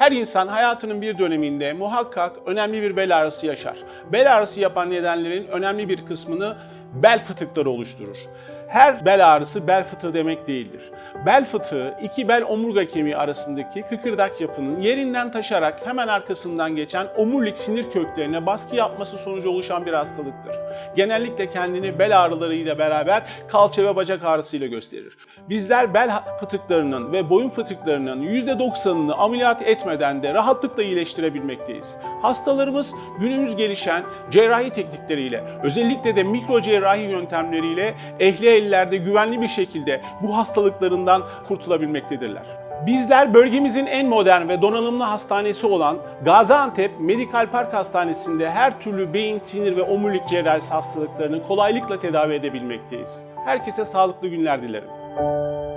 Her insan hayatının bir döneminde muhakkak önemli bir bel ağrısı yaşar. Bel ağrısı yapan nedenlerin önemli bir kısmını bel fıtıkları oluşturur. Her bel ağrısı bel fıtığı demek değildir. Bel fıtığı iki bel omurga kemiği arasındaki kıkırdak yapının yerinden taşarak hemen arkasından geçen omurilik sinir köklerine baskı yapması sonucu oluşan bir hastalıktır. Genellikle kendini bel ağrılarıyla beraber kalça ve bacak ağrısıyla gösterir. Bizler bel fıtıklarının ve boyun fıtıklarının %90'ını ameliyat etmeden de rahatlıkla iyileştirebilmekteyiz. Hastalarımız günümüz gelişen cerrahi teknikleriyle, özellikle de mikro cerrahi yöntemleriyle ehli ellerde güvenli bir şekilde bu hastalıklarından kurtulabilmektedirler. Bizler bölgemizin en modern ve donanımlı hastanesi olan Gaziantep Medikal Park Hastanesi'nde her türlü beyin, sinir ve omurilik cerrahisi hastalıklarını kolaylıkla tedavi edebilmekteyiz. Herkese sağlıklı günler dilerim.